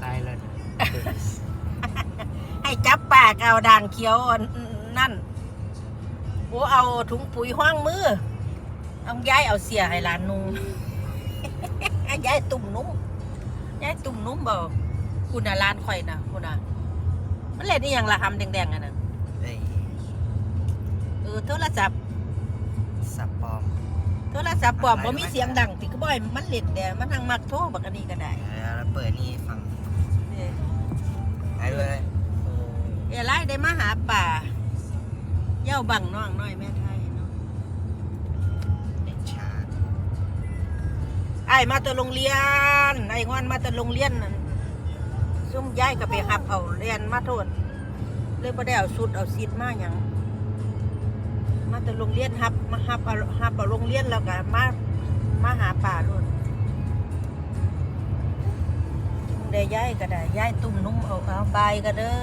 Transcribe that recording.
ซ้ายแล้วนะให้จับปากเอาด่างเขียวอันนั่นโอ้เอาถุงปุ๋ยห้องมือเอาย้ายเอาเสียให้หลานนุ่งย้ายตุ่มนุ่มย้ายตุ่มนุ่มเบาคุณน่ะร้านข่อยนะคุณน่ะมันเล่นนี่ยังละคำแดงๆอันนั้นไอ้เออโทรศัพท์สับปลอมโทรศัพท์ปลอมอะไรบ่มีวะเสียงดังติก็บ่อยมันเล่นแต่มันทางมักโทรบักอันนี้ก็ได้ แล้วเปิดนี่ฟังเออไอ้ด้วยโอ้เอไล่ได้มาหาป่าเย้าบังน้องน้อยแม่ไทยเนาะเด็กชาไอ้ายมาแตัวโรงเรียนไอ้งอนมาแตัวโรงเรียนนั่นซุ่มย้ายก็ไปหับเอาเรียนมาโทษเลยบ่ได้เอาสุดเอาซีดมาหยังมาแตัวโรงเรียนหับมาหับเอาหับเอาโรงเรียนแล้วก็มามา ย้ายก็ได้ย้ายตุ่มนุ่มเอาเอาบายก็เด้อ